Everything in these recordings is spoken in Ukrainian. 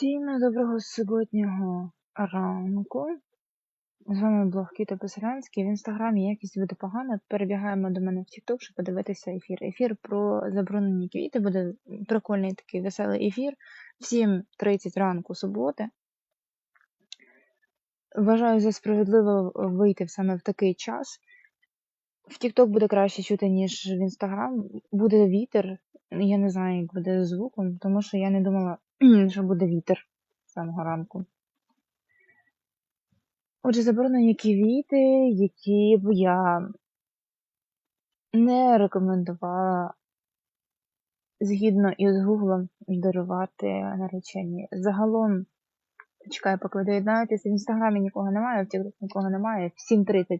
Всім доброго суботнього ранку. З вами блог Кіта Писарянський. В інстаграмі якість буде погана. Перебігаємо до мене в TikTok, щоб подивитися ефір. Ефір про заборонені квіти. Буде прикольний такий веселий ефір. В 7.30 ранку суботи. Вважаю за справедливо вийти саме в такий час. В TikTok буде краще чути, ніж в інстаграм. Буде вітер. Я не знаю, як буде з звуком, тому що я не думала, що буде вітер з самого ранку. Отже, заборонені квіти, які б я не рекомендувала згідно із Гуглом дарувати наречені. Загалом, чекаю, поки ви доєднаєтеся, в інстаграмі нікого немає, в TikTok нікого немає. В 7.30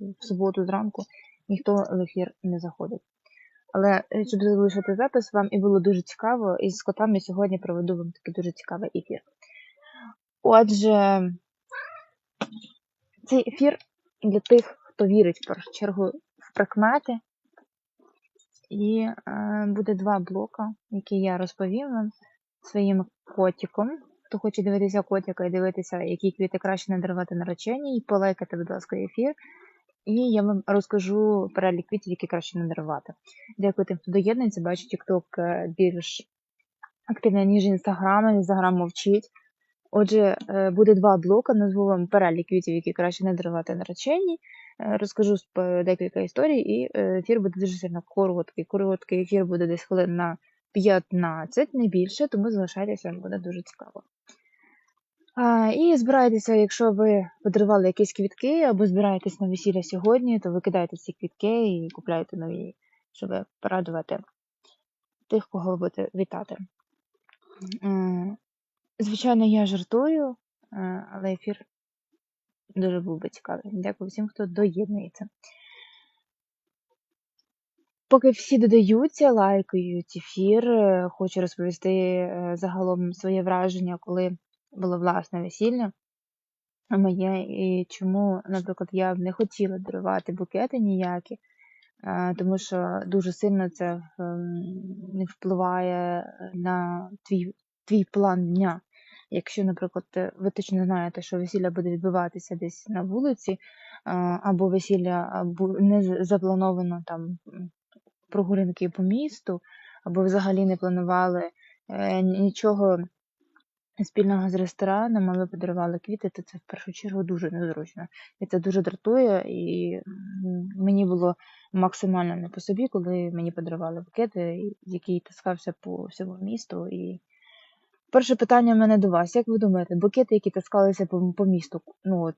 в суботу зранку ніхто в ефір не заходить. Але е, щоб залишити запис, вам і було дуже цікаво, і з котами сьогодні проведу вам такий дуже цікавий ефір. Отже, цей ефір для тих, хто вірить в першу чергу в прикмети. І е, буде два блока, які я розповім вам своїм котиком. Хто хоче дивитися котика і дивитися, які квіти краще надарувати наречені, і полайкати, будь ласка, ефір. І я вам розкажу перелік квітів, які краще не дарувати. Дякую тим, хто доєднується. Бачу, TikTok е, більш активний, ніж Instagram, Instagram мовчить. Отже, е, буде два блоки, назву вам перелік квітів, які краще не дарувати наречені. Е, розкажу декілька історій, і ефір буде дуже сильно короткий. Короткий ефір буде десь хвилин на 15, не більше, тому залишайтеся, буде дуже цікаво. І збирайтеся, якщо ви подарували якісь квітки або збираєтесь на весілля сьогодні, то викидайте ці квітки і купляйте нові, щоб порадувати тих, кого ви будете вітати. Звичайно, я жартую, але ефір дуже був би цікавий. Дякую всім, хто доєднується. Поки всі додаються, лайкають ефір, хочу розповісти е, загалом своє враження, коли було власне весілля моє, і чому, наприклад, я б не хотіла дарувати букети ніякі, тому що дуже сильно це не впливає на твій твій план дня. Якщо, наприклад, ви точно знаєте, що весілля буде відбуватися десь на вулиці, або весілля не заплановано там прогулянки по місту, або взагалі не планували е, нічого спільного з рестораном, але подарували квіти, то це в першу чергу дуже незручно. І це дуже дратує, і мені було максимально не по собі, коли мені подарували букети, який таскався по всьому місту. І перше питання в мене до вас: як ви думаєте, букети, які таскалися по, по місту, ну от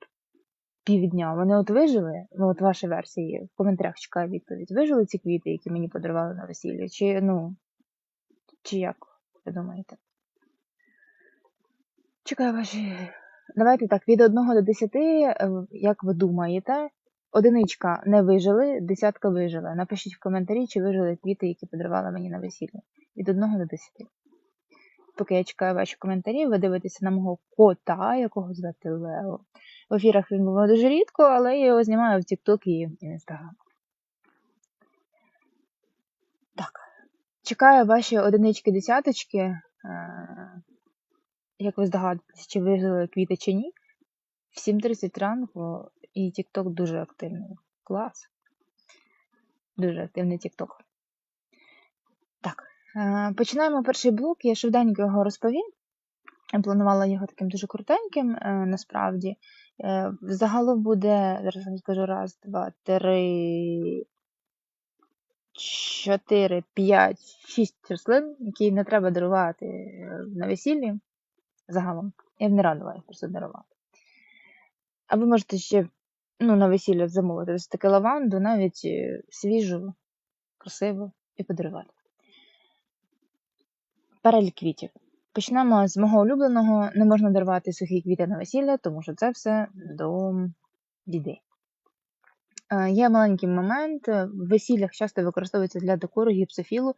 півдня, вони от вижили? Ну, от ваші версії в коментарях чекаю відповідь. Вижили ці квіти, які мені подарували на весіллі? Чи ну, чи як ви думаєте? Чекаю ваші. Давайте так, від 1 до 10, е, як ви думаєте, одиничка не вижили, десятка вижила. Напишіть в коментарі, чи вижили квіти, які подарували мені на весілля. Від 1 до 10. Поки я чекаю ваші коментарі, ви дивитеся на мого кота, якого звати Лео. В ефірах він був дуже рідко, але я його знімаю в TikTok і Instagram. Так. Чекаю ваші одинички-десяточки. Як ви здогадуєтесь, чи вижили квіти чи ні, в 7.30 ранку і TikTok дуже активний. Клас. Дуже активний TikTok. Так, е, починаємо перший блок. Я швиденько його розповім. Я планувала його таким дуже крутеньким, е, насправді. Е, загалом буде, зараз вам скажу, раз, два, три, чотири, п'ять, шість рослин, які не треба дарувати на весіллі загалом. Я б не радила їх просто дарувати. А ви можете ще ну, на весілля замовити ось таке лаванду, навіть е, свіжу, красиву і подарувати. Перелік квітів. Почнемо з мого улюбленого. Не можна дарувати сухі квіти на весілля, тому що це все до біди. Е, є маленький момент. В весіллях часто використовується для декору гіпсофілу.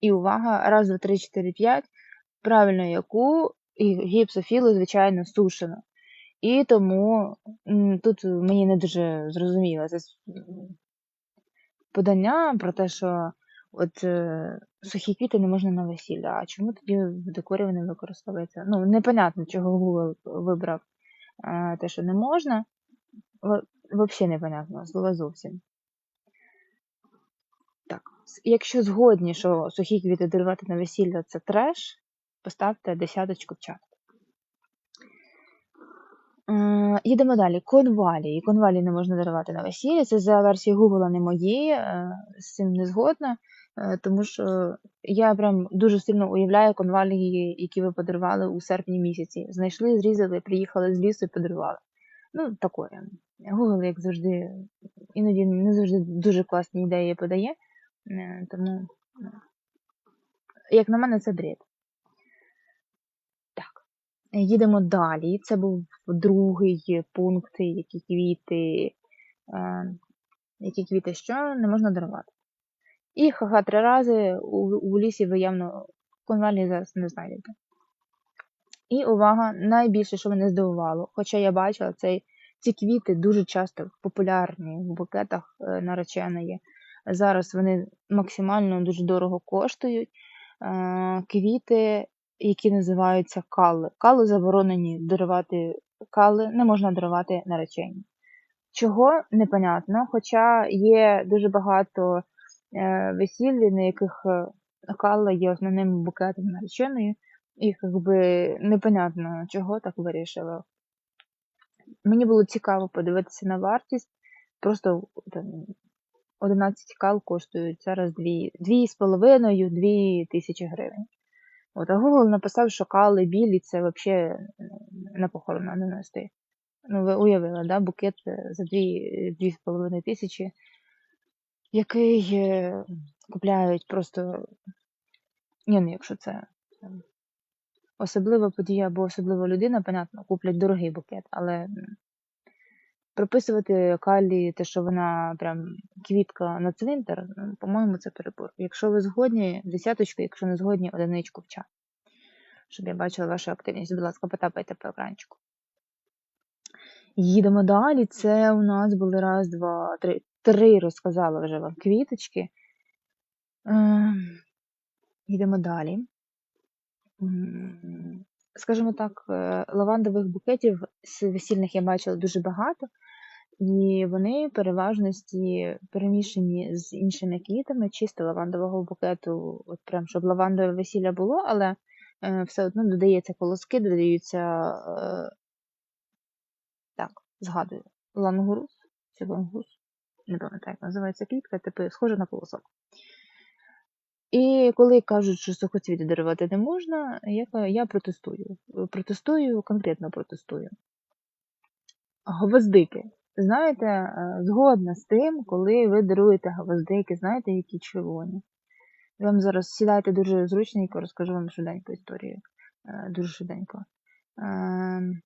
І увага, раз, два, три, чотири, п'ять. Правильно яку і гіпсофілу, звичайно, сушено. І тому тут мені не дуже зрозуміло це подання про те, що От е, сухі квіти не можна на весілля. А чому тоді в декорі вони використовуються? Ну, непонятно, чого Google вибрав е, те, що не можна. Взагалі непонятно, слова зовсім. Так, якщо згодні, що сухі квіти дарувати на весілля це треш, поставте десяточку в чат. Їдемо далі. Конвалії. Конвалії не можна дарувати на весілля. Це за версією Google, не мої. е, З цим не згодна, е, тому що я прям дуже сильно уявляю конвалії, які ви подарували у серпні місяці. Знайшли, зрізали, приїхали з лісу і подарували. Ну, таке. Google, як завжди, іноді не завжди дуже класні ідеї подає. е, Тому, ну, як на мене, це бред. Їдемо далі. Це був другий пункт, які квіти, е, які квіти що не можна дарувати. І ха-ха три рази у, у лісі ви явно конвалії зараз не знайдете. І увага, найбільше, що мене здивувало, хоча я бачила, цей, ці квіти дуже часто популярні в букетах е, нареченої. Зараз вони максимально дуже дорого коштують. Е, квіти, які називаються калли. Калли заборонені дарувати калли, не можна дарувати наречені. Чого непонятно, хоча є дуже багато е, весіль, на яких е, калла є основним букетом нареченої, і якби непонятно, чого так вирішили. Мені було цікаво подивитися на вартість. Просто там, 11 кал коштують зараз 2,5-2 тисячі гривень. От, а Google написав, що кали білі це взагалі на похорон не нести. Ну, ви уявили, да? букет е, за 2,5 тисячі, який е, купляють просто, ні, ну якщо це особлива подія або особлива людина, понятно, куплять дорогий букет, але м, прописувати Калі те, що вона прям квітка на цвинтар, ну, по-моєму, це перебор. Якщо ви згодні, десяточку, якщо не згодні, одиничку в чат. Щоб я бачила вашу активність. Будь ласка, потапайте по екранчику. Їдемо далі. Це у нас були раз, два, три. Три розказала вже вам квіточки. Ем, Їдемо далі. Скажімо так, е, лавандових букетів весільних я бачила дуже багато, і вони переважності перемішані з іншими квітами, чисто лавандового букету, от прям щоб лавандове весілля було, але е, все одно додається колоски, додаються, е, так, згадую, лангурус чи лангус, не пам'ятаю, як називається квітка, типу схожа на колосок. І коли кажуть, що сухоцвіти дарувати не можна, я, я протестую. Протестую, конкретно протестую. Гвоздики. Знаєте, е, згодна з тим, коли ви даруєте гвоздики, знаєте, які червоні. Я вам зараз сідайте дуже зручненько, розкажу вам швиденько історію. Е, Дуже швиденько. Ем,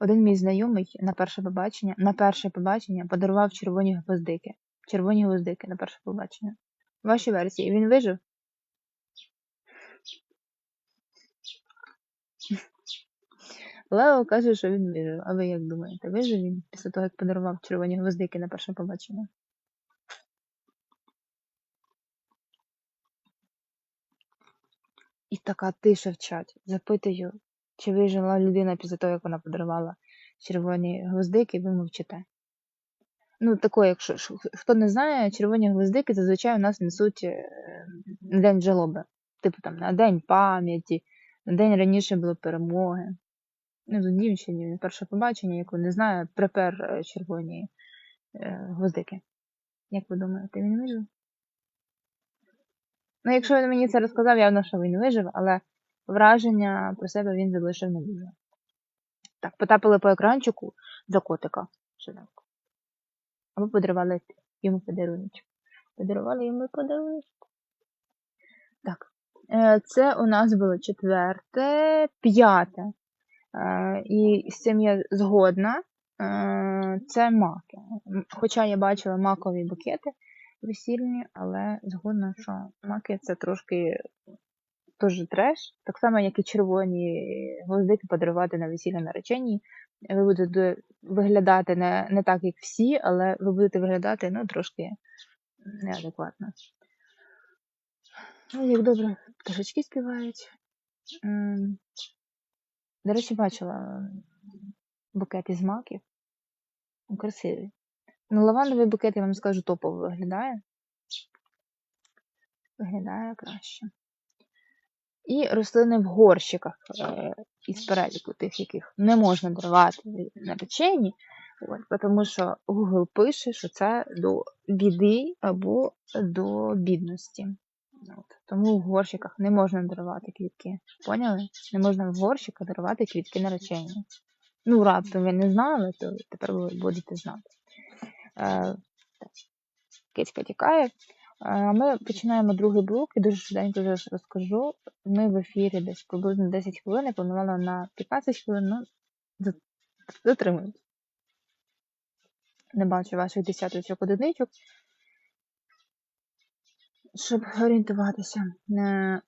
Один мій знайомий на перше побачення, на перше побачення подарував червоні гвоздики. Червоні гвоздики на перше побачення. Ваші версії. Він вижив? Лео каже, що він вижив. А ви як думаєте, вижив він після того, як подарував червоні гвоздики на перше побачення? І така тиша в чаті. Запитую, чи вижила людина після того, як вона подарувала червоні гвоздики, ви мовчите. Ну, таке, якщо хто не знає, червоні гвоздики зазвичай у нас несуть е, на день жалоби. Типу там на день пам'яті, на день раніше було перемоги. Ну, тут дівчині перше побачення, яку не знаю, припер е, червоні е, гвоздики. Як ви думаєте, він вижив? Ну, якщо він мені це розказав, явно, що він вижив, але враження про себе він залишив не дуже. Так, потапили по екранчику за котика. Швиденько. Або подарували йому подарунок. Подарували йому подарунок. Так. Е, Це у нас було четверте, п'яте. Е, І з цим я згодна. Е, Це маки. Хоча я бачила макові букети весільні, але згодна, що маки це трошки теж треш. Так само, як і червоні гвоздики подарувати на весілля нареченій. Ви будете виглядати не, не так, як всі, але ви будете виглядати ну, трошки неадекватно. Ой, як добре пташечки співають. До речі, бачила букет із маків. Красивий. Ну, лавандовий букет, я вам скажу, топово виглядає. Виглядає краще. І рослини в горщиках е, із переліку тих, яких не можна дарувати на печені, тому що Google пише, що це до біди або до бідності. От. Тому в горщиках не можна дарувати квітки. Поняли? Не можна в горщиках дарувати квітки наречені. Ну, раптом ви не знали, то тепер ви будете знати. Е, так. Кицька тікає. Е, Ми починаємо другий блок і дуже швиденько зараз розкажу. Ми в ефірі десь приблизно 10 хвилин, я планувала на 15 хвилин, ну, за- затримують. Не бачу ваших десяточок одиничок. Щоб орієнтуватися. Е,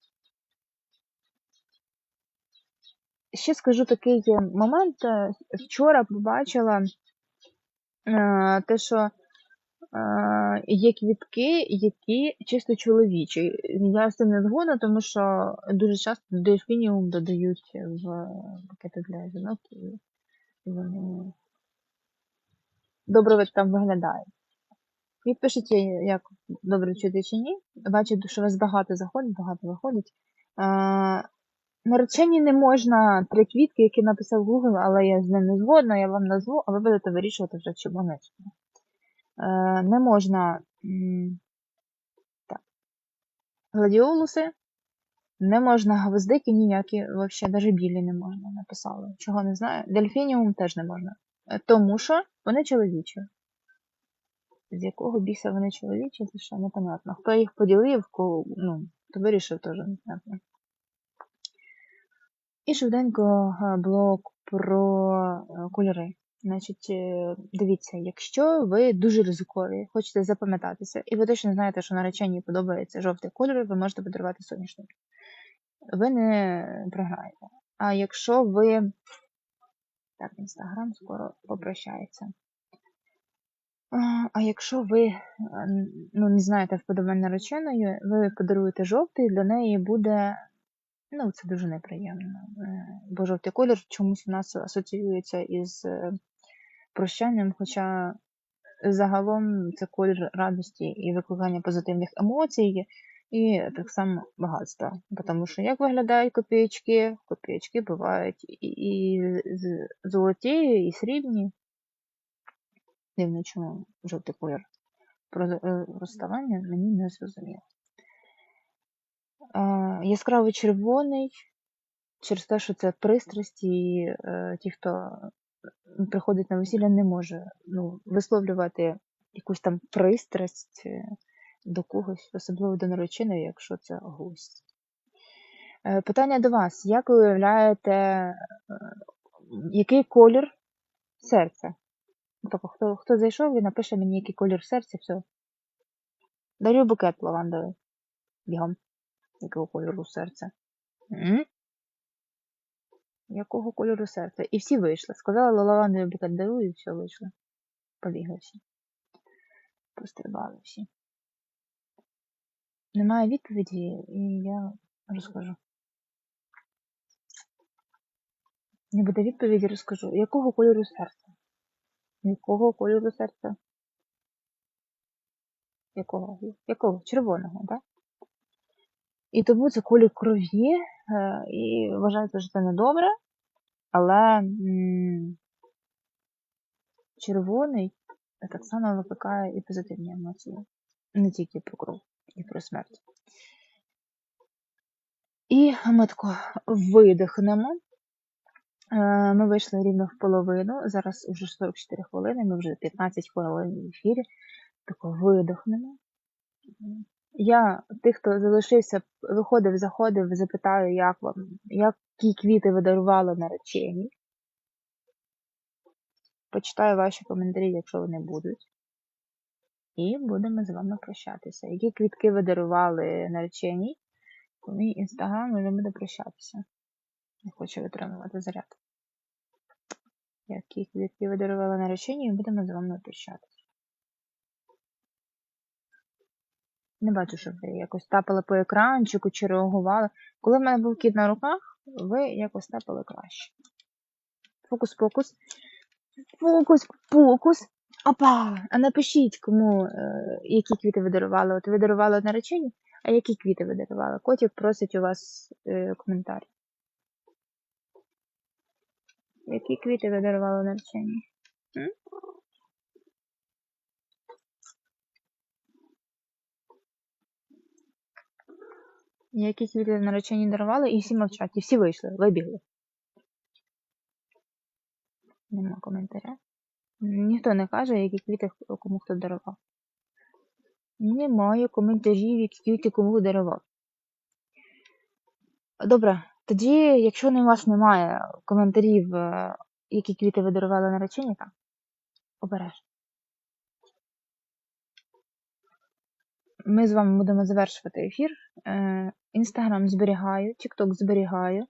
Ще скажу такий момент. е, Вчора побачила е, те, що є квітки, які чисто чоловічі. Я з цим не згодна, тому що дуже часто дельфініум додають в пакети для жінок, і вони добре там виглядають. Відпишіть, як добре чути чи ні. Бачу, що у вас багато заходить, багато виходить. Наречені не можна три квітки, які написав Google, але я з ним не згодна, я вам назву, а ви будете вирішувати вже, чи вони. чи не можна так, гладіолуси, не можна гвоздики ніякі, взагалі, навіть білі не можна, написали. Чого не знаю. Дельфініум теж не можна. Е, Тому що вони чоловічі. З якого біса вони чоловічі, це ще непонятно. Хто їх поділив, кого, ну, то вирішив теж непонятно. І швиденько е, блок про е, кольори. Значить, е, дивіться, якщо ви дуже ризикові, хочете запам'ятатися, і ви точно знаєте, що нареченій подобається жовтий кольор, ви можете подарувати соняшник. Ви не програєте. А якщо ви. Так, інстаграм скоро попрощається. А, якщо ви е, ну, не знаєте вподобань нареченої, ви подаруєте жовтий, для неї буде Ну, це дуже неприємно. Е, Бо жовтий колір чомусь у нас асоціюється із е, прощанням, хоча загалом це колір радості і викликання позитивних емоцій, і так само багатства. Тому що як виглядають копійки? Копійки бувають і, золоті, і срібні. Дивно, чому жовтий колір про розставання мені не зрозуміло. Яскравий червоний через те, що це пристрасть, і ті, хто приходить на весілля, не може ну, висловлювати якусь там пристрасть е, до когось, особливо до нареченої, якщо це гость. Е, Питання до вас: як ви уявляєте, е, який колір серця? Тобто, хто, хто зайшов і напише мені, який колір серця, все. Дарю букет лавандовий. Бігом. Якого кольору серця? М? Якого кольору серця? І всі вийшли. Сказала лавандовий букет дарую, і все вийшло. Побігли всі. Пострибали всі. Немає відповіді, і я розкажу. Не буде відповіді, розкажу. Якого кольору серця? Якого кольору серця? Якого? Якого? Червоного, так? І тому це колір крові, е, і вважається, що це недобре, але м, червоний так само викликає і позитивні емоції. Не тільки про кров, і про смерть. І ми тако видихнемо. Е, Ми вийшли рівно в половину. Зараз вже 44 хвилини, ми вже 15 хвилин в ефірі. Тако видихнемо. Я тих, хто залишився, виходив, заходив, запитаю, як вам, які квіти ви дарували наречені. Почитаю ваші коментарі, якщо вони будуть. І будемо з вами прощатися. Які квітки ви дарували нареченій? У мій інстаграм вже буде прощатися. Не хочу витримувати заряд. Які квітки ви дарували нареченій, і будемо з вами прощатися. Не бачу, щоб ви якось тапали по екранчику чи реагували. Коли в мене був кіт на руках, ви якось тапали краще. Фокус-покус. Фокус-покус. Опа! А напишіть, кому, е, які квіти ви дарували. От ви дарували наречені, а які квіти ви дарували? Котик просить у вас е, коментар. Які квіти ви дарували наречені? М? Які квіти наречені дарували, і всі мовчать, і всі вийшли, вибігли. Нема коментаря. Ніхто не каже, які квіти кому хто дарував. Немає коментарів, які квіти кому дарував. Добре, тоді, якщо у вас немає коментарів, е, які квіти ви дарували наречені, так, обережно. Ми з вами будемо завершувати ефір. Е, Інстаграм зберігаю, Тікток зберігаю.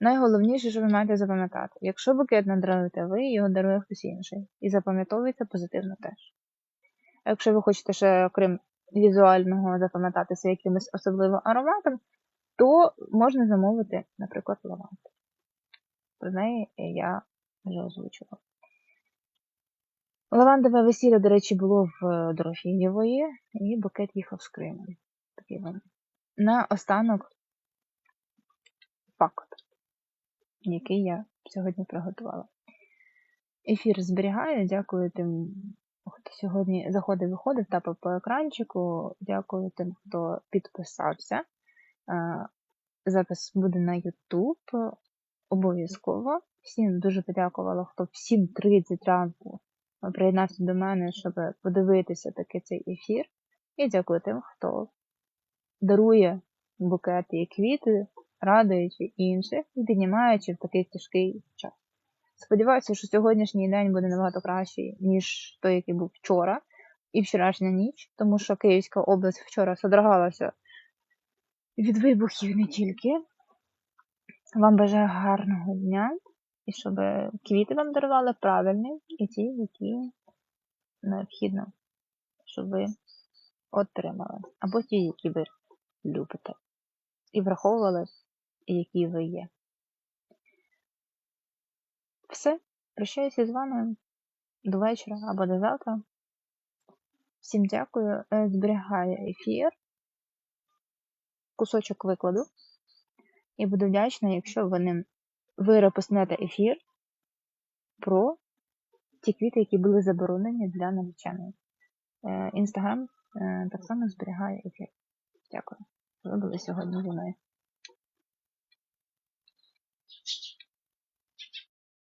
Найголовніше, що ви маєте запам'ятати, якщо букет не ви, його дарує хтось інший. І запам'ятовується позитивно теж. Якщо ви хочете ще, окрім візуального, запам'ятатися якимось особливим ароматом, то можна замовити, наприклад, лаванду. Про неї я вже озвучувала. Лавандове весілля, до речі, було в Дорофієвої, і букет їхав з Криму. На останок факт, який я сьогодні приготувала. Ефір зберігаю. Дякую тим, хто сьогодні заходив, виходив, тапав по екранчику. Дякую тим, хто підписався. Е, Запис буде на YouTube. Обов'язково. Всім дуже подякувала, хто в 7.30 ранку приєднався до мене, щоб подивитися таки цей ефір. І дякую тим, хто дарує букети і квіти, радуючи інших і піднімаючи в такий тяжкий час. Сподіваюся, що сьогоднішній день буде набагато кращий, ніж той, який був вчора і вчорашня ніч, тому що Київська область вчора содрогалася від вибухів не тільки. Вам бажаю гарного дня і щоб квіти вам дарували правильні і ті, які необхідно, щоб ви отримали. Або ті, які ви любите. І враховували, які ви є. Все. Прощаюся з вами до вечора або до завтра. Всім дякую. Зберігаю ефір. Кусочок викладу. І буду вдячна, якщо ви, ним, ви репостнете ефір про ті квіти, які були заборонені для навчання. Інстаграм так само зберігає ефір. Дякую. Ви були сьогодні зі мною.